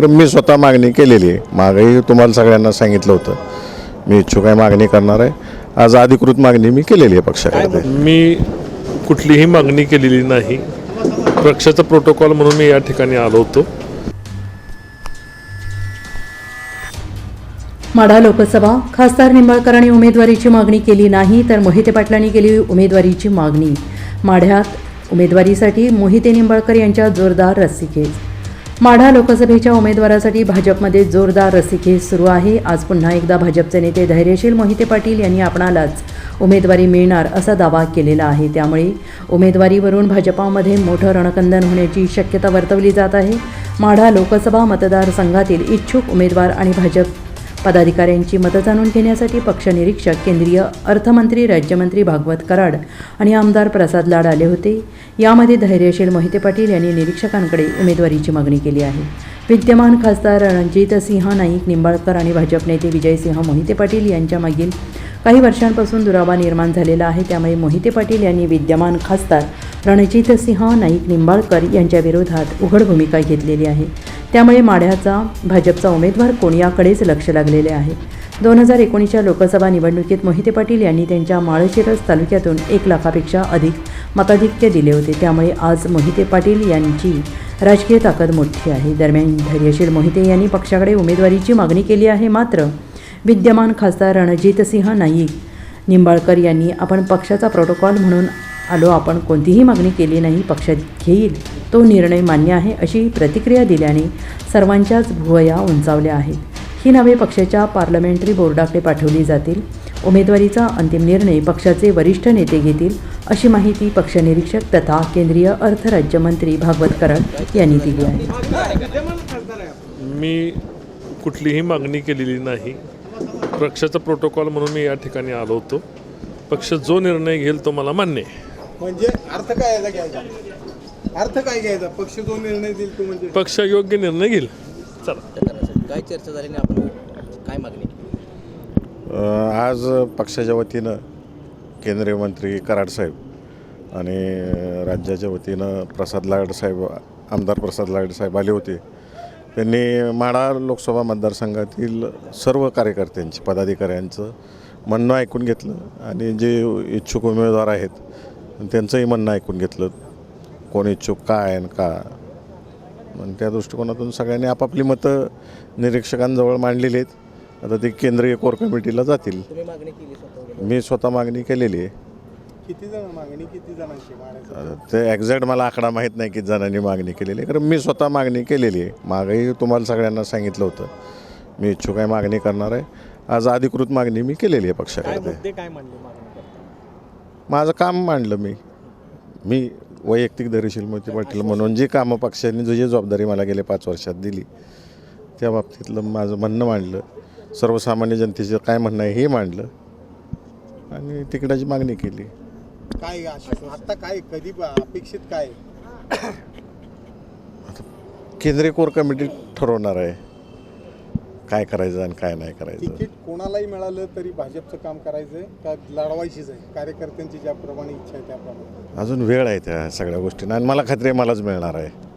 कारण मी स्वतः मागणी केलेली आहे. मागही तुम्हाला सगळ्यांना सांगितलं होतं. मी इच्छुक आहे मागणी करणार आहे. आज अधिकृत मागणी मी केलेली आहे पक्षाकडे. मी कुठलीही मागणी केलेली नाही. पक्षाचा प्रोटोकॉल म्हणून मी या ठिकाणी आलो होतो. माढा लोकसभा खासदार निंबाळकरांनी उमेदवारीची मागणी केली नाही तर मोहिते पाटलांनी केली उमेदवारीची मागणी. माढ्यात उमेदवारीसाठी मोहिते निंबाळकर यांच्या जोरदार रस्सीखेच. माढा लोकसभेच्या उमेदवारासाठी भाजपमध्ये जोरदार रस्सीखेच सुरू आहे. आज पुन्हा एकदा भाजपचे नेते धैर्यशील मोहिते पाटील यांनी आपणालाच उमेदवारी मिळणार असा दावा केलेला आहे. त्यामुळे उमेदवारीवरून भाजपामध्ये मोठं रणकंदन होण्याची शक्यता वर्तवली जात आहे. माढा लोकसभा मतदारसंघातील इच्छुक उमेदवार आणि भाजप पदाधिकाऱ्यांची मतं जाणून घेण्यासाठी पक्षनिरीक्षक केंद्रीय अर्थमंत्री राज्यमंत्री भागवत कराड आणि आमदार प्रसाद लाड आले होते. यामध्ये धैर्यशील मोहिते पाटील यांनी निरीक्षकांकडे उमेदवारीची मागणी केली आहे. विद्यमान खासदार रणजितसिंह नाईक निंबाळकर आणि भाजप नेते विजयसिंह मोहिते पाटील यांच्या मागील काही वर्षांपासून दुरावा निर्माण झालेला आहे. त्यामुळे मोहिते पाटील यांनी विद्यमान खासदार रणजितसिंह नाईक निंबाळकर यांच्याविरोधात उघड भूमिका घेतलेली आहे. त्यामुळे माढ्याचा भाजपचा उमेदवार कोण याकडेच लक्ष लागलेले आहे. दोन हजार एकोणीसच्या लोकसभा निवडणुकीत मोहिते पाटील यांनी त्यांच्या माळशिरस तालुक्यातून एक लाखापेक्षा अधिक मताधिक्य दिले होते. त्यामुळे आज मोहिते पाटील यांची राजकीय ताकद मोठी आहे. दरम्यान धैर्यशील मोहिते यांनी पक्षाकडे उमेदवारीची मागणी केली आहे. मात्र विद्यमान खासदार रणजितसिंह नाईक निंबाळकर यांनी आपण पक्षाचा प्रोटोकॉल म्हणून आलो आपण कोणतीही मागणी केली नाही पक्ष घेईल तो निर्णय मान्य आहे अशी प्रतिक्रिया दिल्याने सर्वांच्याच भुवया उंचावल्या आहेत. ही नावे पक्षाच्या पार्लमेंटरी बोर्डाकडे पाठवली जातील. उमेदवारीचा अंतिम निर्णय पक्षाचे वरिष्ठ नेते घेतील अशी माहिती पक्षनिरीक्षक तथा केंद्रीय अर्थ राज्यमंत्री भागवत कराड यांनी दिली आहे. मी कुठलीही मागणी केलेली नाही. पक्षाचा प्रोटोकॉल म्हणून मी या ठिकाणी आलो होतो. पक्ष जो निर्णय घेईल तो मला मान्य आहे. म्हणजे अर्थ काय याचा घ्यायचा अर्थ काय घ्यायचा? पक्ष जो निर्णय देईल तो म्हणजे? पक्ष योग्य निर्णय घेईल. चला. काय चर्चा झाली आपण काय मागणी आज पक्षाच्या वतीनं केंद्रीय मंत्री कराड साहेब आणि राज्याच्या वतीनं प्रसाद लाड साहेब आमदार प्रसाद लाड साहेब आले होते. त्यांनी माढा लोकसभा मतदारसंघातील सर्व कार्यकर्त्यांची पदाधिकाऱ्यांचं म्हणणं ऐकून घेतलं. आणि जे इच्छुक उमेदवार आहेत त्यांचंही म्हणणं ऐकून घेतलं कोण इच्छुक काय आणि का? आणि त्या दृष्टिकोनातून सगळ्यांनी आपापली मतं निरीक्षकांजवळ मांडलेली आहेत. आता ते केंद्रीय कोर कमिटीला जातील. तुम्ही मागणी केली स्वतः मी स्वतः मागणी केलेली आहे. किती जण मागणी किती जणांची मारायचं आता ते एक्झॅक्ट मला आकडा माहीत नाही किती जणांनी मागणी केलेली आहे. कारण मी स्वतः मागणी केलेली आहे. मागही तुम्हाला सगळ्यांना सांगितलं होतं. मी इच्छुक आहे मागणी करणार आहे. आज अधिकृत मागणी मी केलेली आहे पक्षाकडे. काय म्हणले माझं काम मांडलं मी. मी वैयक्तिक धैर्यशील मोती पाटील म्हणून जी कामं पक्षाने जी जबाबदारी मला गेल्या पाच वर्षात दिली त्या बाबतीतलं माझं म्हणणं मांडलं. सर्वसामान्य जनतेचं काय म्हणणं आहे हे मांडलं. आणि तिकिटाची मागणी केली. काय आता काय कधी अपेक्षित काय केंद्रीय कोर कमिटी ठरवणार आहे. काय करायचं आणि काय नाही करायचं. तिकीट कोणालाही मिळालं तरी भाजपचं काम करायचंय का लढवायचीच आहे? कार्यकर्त्यांची ज्याप्रमाणे इच्छा आहे त्याप्रमाणे. अजून वेळ आहे त्या सगळ्या गोष्टींना आणि मला खात्री आहे मलाच मिळणार आहे.